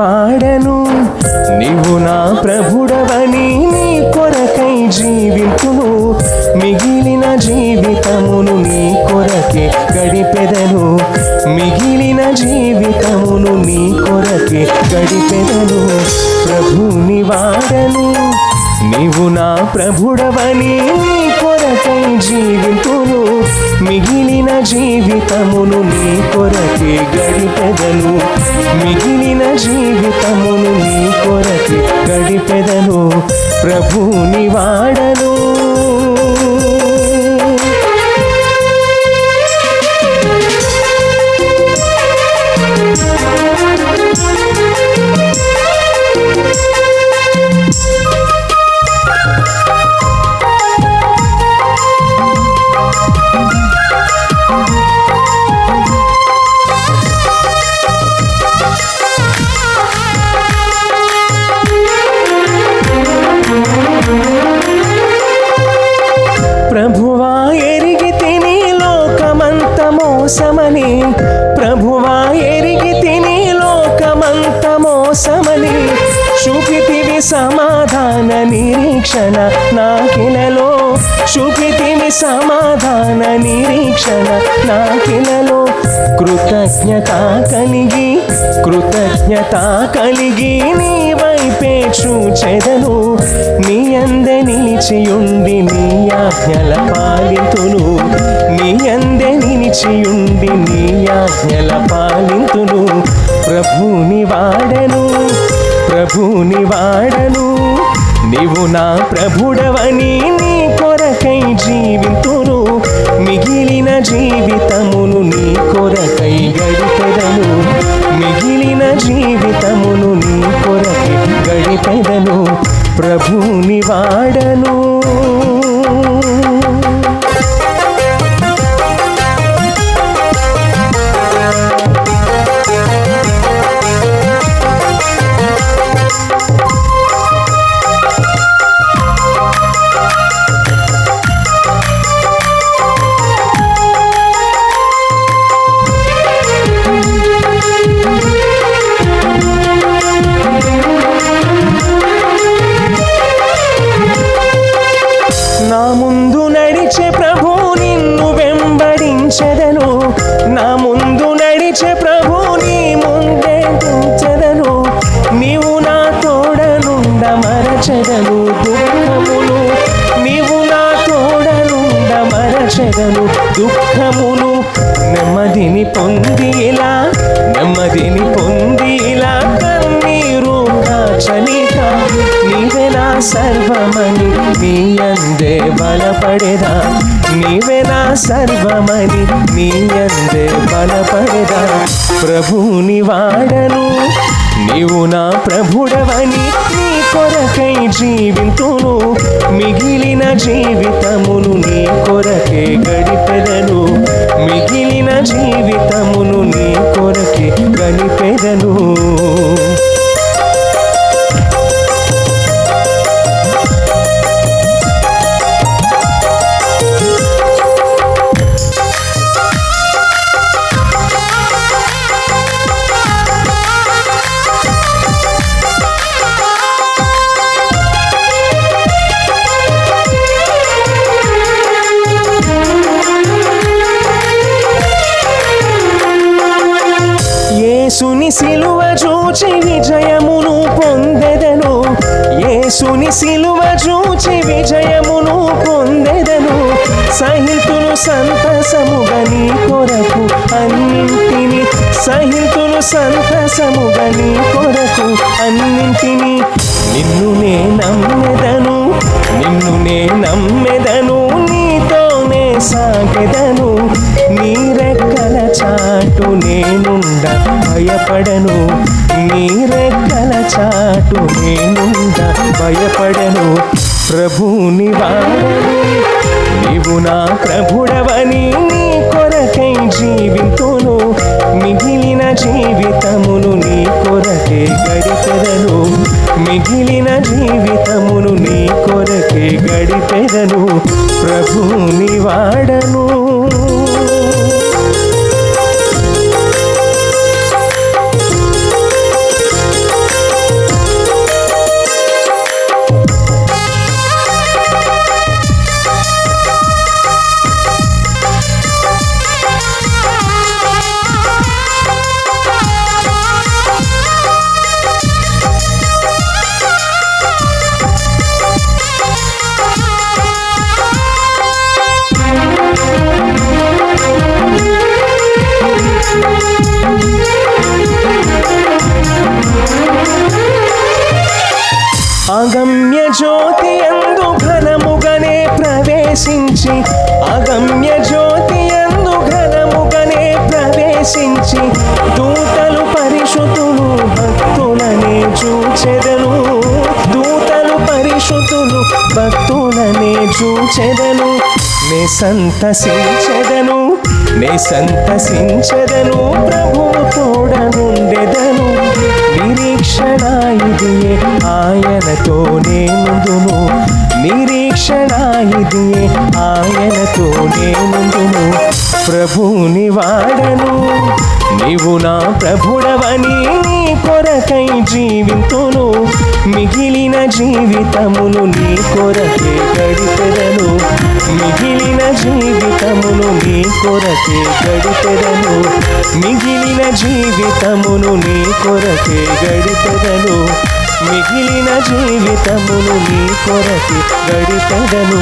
వాడను. నీవు నా ప్రభుడవని నీ కొరకై జీవింతును మిగిలిన జీవితమును నీ కొరకే గడిపెదను. మిగిలిన జీవితమును నీ కొరకే గడిపెదను. ప్రభుని వాడను. నీవు నా ప్రభుడవని నీ కొరకై జీవితును మిగిలిన జీవితమును నీ కొరకే గడిపెదను. మిగిలిన జీవితమును నీ కొరకే గడిపెదను. ప్రభుని వాడను నిరీక్షణ నాకిలలో చూపితివి సమాధాన నిరీక్షణ నాకిలలో కృతజ్ఞత కలిగి కృతజ్ఞత కలిగి నీ వైపే చూచెదను నీ అందే నిలిచియుండి నీ ఆజ్ఞల పాలితులు నీ అందే నిలిచియుండి నీ ఆజ్ఞల పాలితులు ప్రభుని వాడను ప్రభుని వాడను నీవు నా ప్రభుడవని నీ కొరకై జీవితును. మిగిలిన జీవితమును నీ కొరకై గడిపెదను. మిగిలిన జీవితమును నీ కొరకై గడిపెదను. ప్రభుని వాడను నడిచే ప్రభు నీ ముందే ఉంచెదను నీవు నా తోడనుండ మరచెదను దుఃఖమును నీవు నా తోడనుండ మరచెదను దుఃఖమును నెమ్మదిని పొంది ఇలా నెమ్మదిని పొంది ఇలా. సర్వమని నీ అందే బలపడేదా? నీవే నా సర్వమని నీ అందే బలపడేదా? ప్రభుని వాడను నీవు నా ప్రభుడవని నీ కొరకై జీవితును. మిగిలిన జీవితమును నీ కొరకే గడిపెదను యేసుని సిలువ చూచి విజయమును పొందెదను. యేసుని సిలువ చూచి విజయమును పొందెదను. సహితులు సంతసముగా నీ కొరకు అన్నింటిని. సహితులు సంతసముగా నీ కొరకు అన్నింటిని. నిన్ను నే నమ్మెదను నిన్ను నే నమ్మెదను నీతోనే సాగెదను. భయపడను. నీ రెక్కల చాటు నేనుండ భయపడను. ప్రభుని వాడను నీవు నా ప్రభుడవని నీ కొరకై జీవితును. మిగిలిన జీవితమును నీ కొరకే గడిపెదను. మిగిలిన జీవితమును నీ కొరకే గడిపెదను. ప్రభుని వాడ అగమ్య జ్యోతి అందు ఘనముగనే ప్రవేశించి అగమ్య జ్యోతి అందు ఘనముగనే ప్రవేశించి దూతలు పరిశుతులు భక్తులనే చూచెదను. దూతలు పరిశుతులు భక్తులనే చూచెదను. నే సంతసించెదను నే సంతసించెదను ప్రభువు తోడనుండెదను నిరీక్షణ ఇదియే ఆయనతోనే నేనుందును నిరీక్షణ ఇదియే ఆయనతోనే నేనుందును ప్రభుని వాడను నీవు నా ప్రభుడవని నీ కొరకై జీవితును. మిగిలిన జీవితమును నీ కొరకే గడిపెదను. మిగిలిన జీవితమును నీ కొరకే గడిపెదను. మిగిలిన జీవితమును నీ కొరకే గడిపెదను. మిగిలిన జీవితమును నీ కొరకే గడిపెదను.